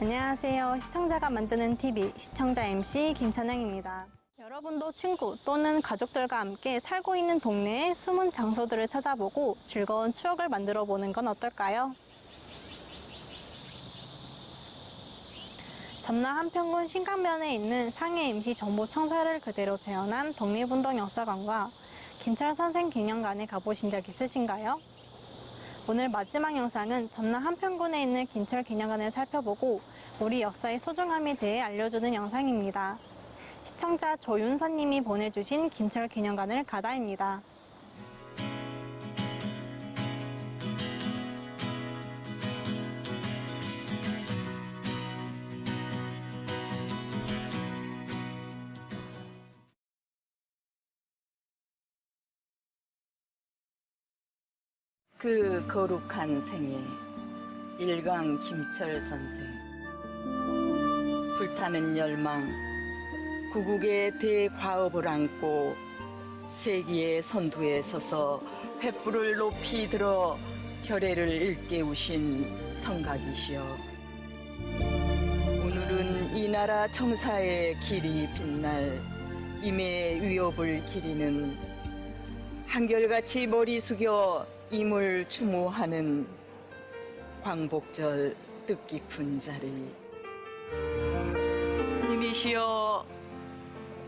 안녕하세요. 시청자가 만드는 TV 시청자 MC 김찬영입니다. 여러분도 친구 또는 가족들과 함께 살고 있는 동네의 숨은 장소들을 찾아보고 즐거운 추억을 만들어 보는 건 어떨까요? 전남 한평군 신강면에 있는 상해 임시 정보청사를 그대로 재현한 독립운동 역사관과 김철 선생 기념관에 가보신 적 있으신가요? 오늘 마지막 영상은 전남 한평군에 있는 김철 기념관을 살펴보고 우리 역사의 소중함에 대해 알려주는 영상입니다. 시청자 조윤서님이 보내주신 김철 기념관을 가다입니다. 그 거룩한 생에 일강 김철 선생. 불타는 열망 구국의 대과업을 안고 세기의 선두에 서서 횃불을 높이 들어 결의를 일깨우신 성각이시여. 오늘은 이 나라 청사의 길이 빛날 임의 위협을 기리는 한결같이 머리 숙여 임을 추모하는 광복절 뜻깊은 자리 임이시여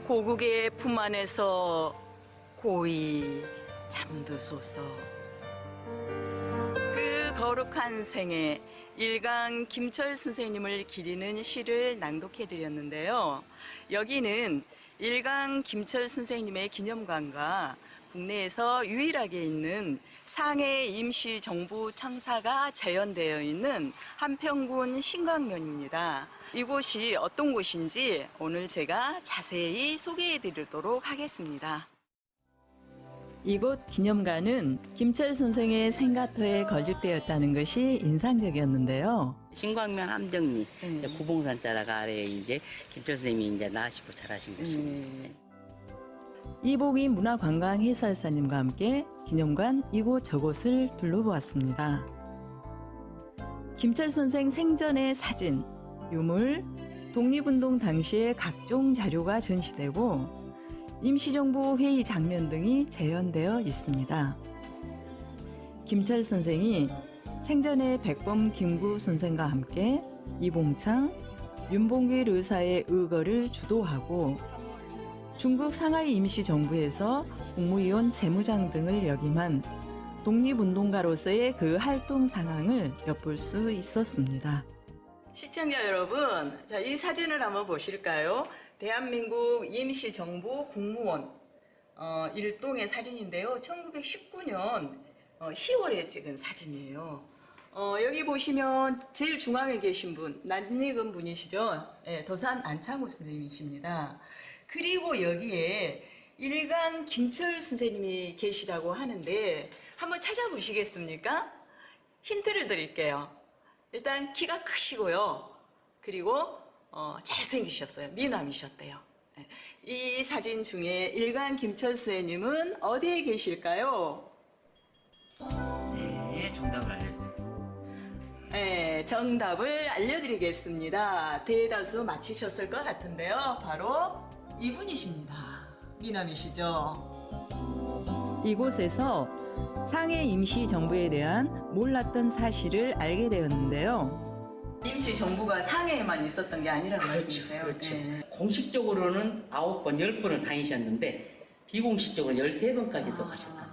고국의 품 안에서 고이 잠드소서 그 거룩한 생에 일강 김철 선생님을 기리는 시를 낭독해 드렸는데요. 여기는 일강 김철 선생님의 기념관과 국내에서 유일하게 있는 상해 임시 정부 청사가 재현되어 있는 한평군 신광면입니다. 이곳이 어떤 곳인지 오늘 제가 자세히 소개해 드리도록 하겠습니다. 이곳 기념관은 김철 선생의 생가터에 건립되었다는 것이 인상적이었는데요. 신광면 함정리 음. 이제 구봉산 자락 아래에 이제 김철 선생님이 이제 나시고 자라신 곳입니다. 음. 이복희 문화관광 해설사님과 함께 기념관 이곳 저곳을 둘러보았습니다. 김철 선생 생전의 사진, 유물, 독립운동 당시의 각종 자료가 전시되고 임시정부 회의 장면 등이 재현되어 있습니다. 김철 선생이 생전에 백범 김구 선생과 함께 이봉창, 윤봉길 의사의 의거를 주도하고 중국 상하이 임시정부에서 국무위원 재무장 등을 역임한 독립운동가로서의 그 활동 상황을 엿볼 수 있었습니다. 시청자 여러분, 자, 이 사진을 한번 보실까요? 대한민국 임시정부 국무원 어, 일동의 사진인데요. 1919년 10월에 찍은 사진이에요. 어, 여기 보시면 제일 중앙에 계신 분, 낯익은 분이시죠? 예, 도산 안창호 선생님이십니다. 그리고 여기에 일강 김철 선생님이 계시다고 하는데 한번 찾아보시겠습니까? 힌트를 드릴게요. 일단 키가 크시고요. 그리고 어, 잘생기셨어요. 미남이셨대요. 네. 이 사진 중에 일강 김철 선생님은 어디에 계실까요? 네, 정답을 알려주세요. 네, 정답을 알려드리겠습니다. 대다수 맞히셨을 것 같은데요. 바로 이분이십니다. 미남이시죠? 이곳에서 상해 임시 정부에 대한 몰랐던 사실을 알게 되었는데요. 임시 정부가 상해에만 있었던 게 아니라는 말씀이세요? 그렇죠. 네. 공식적으로는 9번, 10번을 다니셨는데 비공식적으로 13번까지도 가셨다.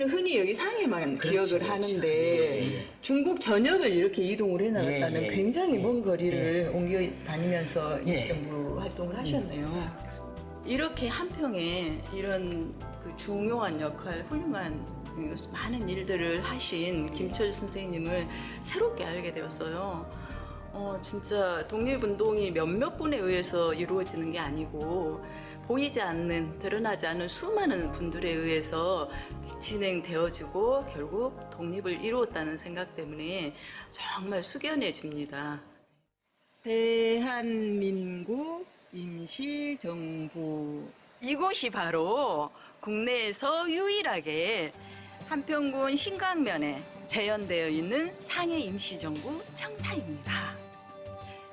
우리는 흔히 여기 상해만 그렇지, 기억을 그렇지. 하는데 예, 예. 중국 전역을 이렇게 이동을 해나갔다는 예, 예. 굉장히 먼 예. 거리를 옮겨 다니면서 예. 임시정부 활동을 하셨네요. 이렇게 한평에 이런 그 중요한 역할, 훌륭한 그 많은 일들을 하신 김철 선생님을 새롭게 알게 되었어요. 어, 진짜 독립운동이 몇몇 분에 의해서 이루어지는 게 아니고 보이지 않는, 드러나지 않는 수많은 분들에 의해서 진행되어지고 결국 독립을 이루었다는 생각 때문에 정말 숙연해집니다. 대한민국 임시정부 이곳이 바로 국내에서 유일하게 한평군 신광면에 재현되어 있는 상해 임시정부 청사입니다.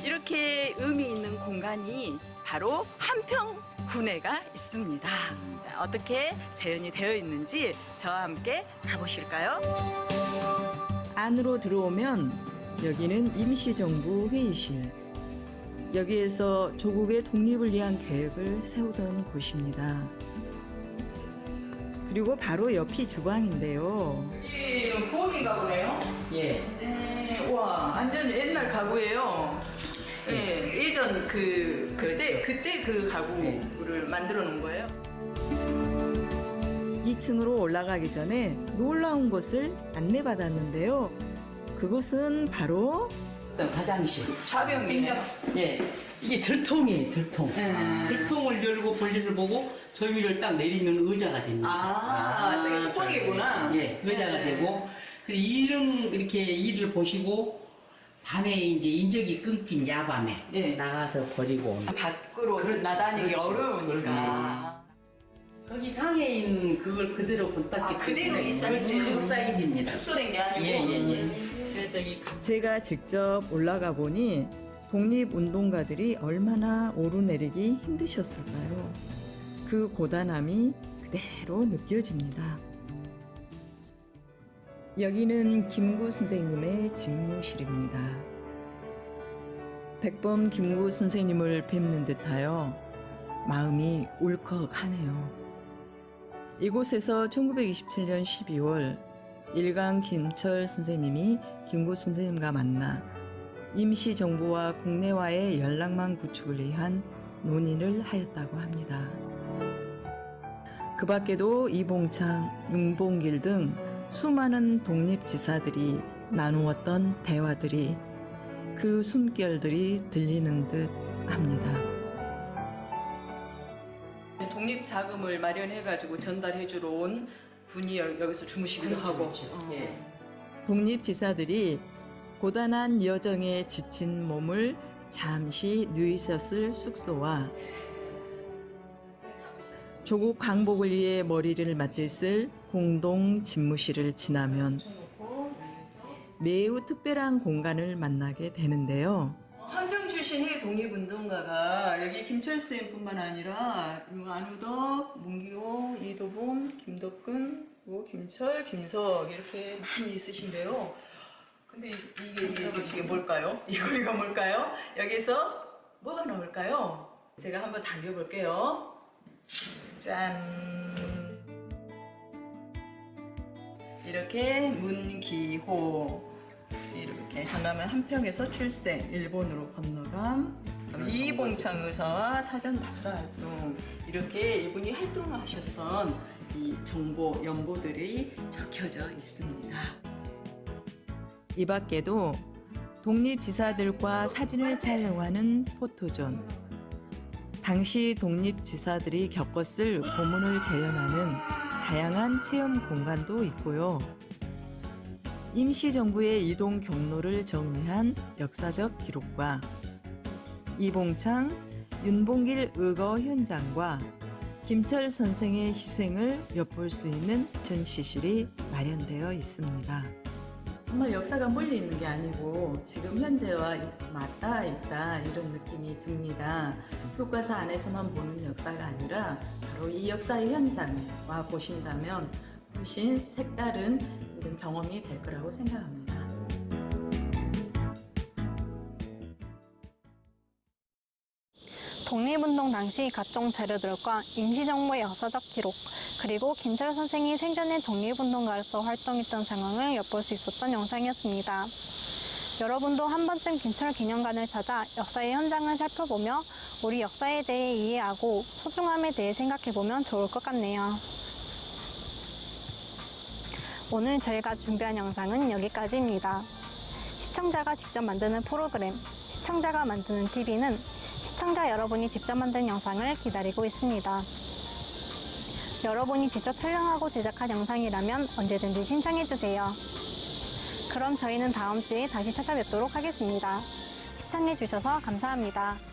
이렇게 의미 있는 공간이 바로 한평 군에가 있습니다. 자, 어떻게 재현이 되어 있는지 저와 함께 가보실까요? 안으로 들어오면 여기는 임시정부 회의실. 여기에서 조국의 독립을 위한 계획을 세우던 곳입니다. 그리고 바로 옆이 주방인데요. 여기 부엌이 가구네요. 예. 네, 와, 완전 옛날 가구예요. 예, 예전 그 그때 그때 그 가구를 만들어 놓은 거예요. 2층으로 올라가기 전에 놀라운 곳을 안내받았는데요. 그곳은 바로 일단 화장실. 좌병이네요. 예. 이게 들통이에요, 들통. 음. 들통을 열고 볼일을 보고 저 위를 딱 내리면 의자가 됩니다. 아, 저게 뚜껑이구나. 예, 의자가 네. 되고 그 이런 이렇게 일을 보시고 밤에 이제 인적이 끊긴 야밤에 예. 나가서 버리고 오는. 밖으로 그렇죠. 나다니기 그렇죠. 어려우니까. 거기 상에 있는 그걸 그대로 본땄기 아, 그대로 이 사이즈. 그 사이즈입니다. 축소된 게 아니고. 예, 예, 예. 제가 직접 올라가 보니 독립운동가들이 얼마나 오르내리기 힘드셨을까요? 그 고단함이 그대로 느껴집니다. 여기는 김구 선생님의 직무실입니다. 백범 김구 선생님을 뵙는 듯하여 마음이 울컥하네요. 이곳에서 1927년 12월 일강 김철 선생님이 김구 선생님과 만나 임시 정부와 국내와의 연락망 구축을 위한 논의를 하였다고 합니다. 그 밖에도 이봉창, 윤봉길 등 수많은 독립지사들이 나누었던 대화들이 그 숨결들이 들리는 듯 합니다. 독립 자금을 마련해 가지고 전달해 주러 온 분이 여- 여기서 주무시기도 하고 어. 예. 독립지사들이 고단한 여정에 지친 몸을 잠시 누이셨을 숙소와 조국 광복을 위해 머리를 맞댔을 공동 집무실을 지나면 매우 특별한 공간을 만나게 되는데요. 한평 출신의 독립운동가가 여기 김철수뿐만 아니라 안우덕, 문기호, 이도봉, 김덕근, 뭐 김철, 김석 이렇게 많이 있으신데요. 근데 이- 이게 이게, 이게 뭘까요? 이 고리가 뭘까요? 여기서 뭐가 나올까요? 제가 한번 당겨볼게요. 짠. 이렇게 문기호 이렇게 전남의 한평에서 출생 일본으로 건너감 이봉창 의사와 사전 답사 활동 이렇게 이분이 활동을 하셨던 이 정보 연보들이 적혀져 있습니다. 이 밖에도 독립지사들과 사진을 촬영하는 포토존 당시 독립지사들이 겪었을 고문을 재현하는 다양한 체험 공간도 있고요. 임시정부의 이동 경로를 정리한 역사적 기록과 이봉창, 윤봉길 의거 현장과 김철 선생의 희생을 엿볼 수 있는 전시실이 마련되어 있습니다. 정말 역사가 멀리 있는 게 아니고 지금 현재와 맞닿아 있다 이런 느낌이 듭니다. 교과서 안에서만 보는 역사가 아니라 바로 이 역사의 현장에 와 보신다면 훨씬 색다른 이런 경험이 될 거라고 생각합니다. 독립운동 당시 각종 자료들과 임시정부의 역사적 기록, 그리고 김철 선생이 생전에 독립운동가로서 활동했던 상황을 엿볼 수 있었던 영상이었습니다. 여러분도 한 번쯤 김철 기념관을 찾아 역사의 현장을 살펴보며 우리 역사에 대해 이해하고 소중함에 대해 생각해보면 좋을 것 같네요. 오늘 저희가 준비한 영상은 여기까지입니다. 시청자가 직접 만드는 프로그램, 시청자가 만드는 TV는 시청자 여러분이 직접 만든 영상을 기다리고 있습니다. 여러분이 직접 촬영하고 제작한 영상이라면 언제든지 신청해주세요. 그럼 저희는 다음 주에 다시 찾아뵙도록 하겠습니다. 시청해주셔서 감사합니다.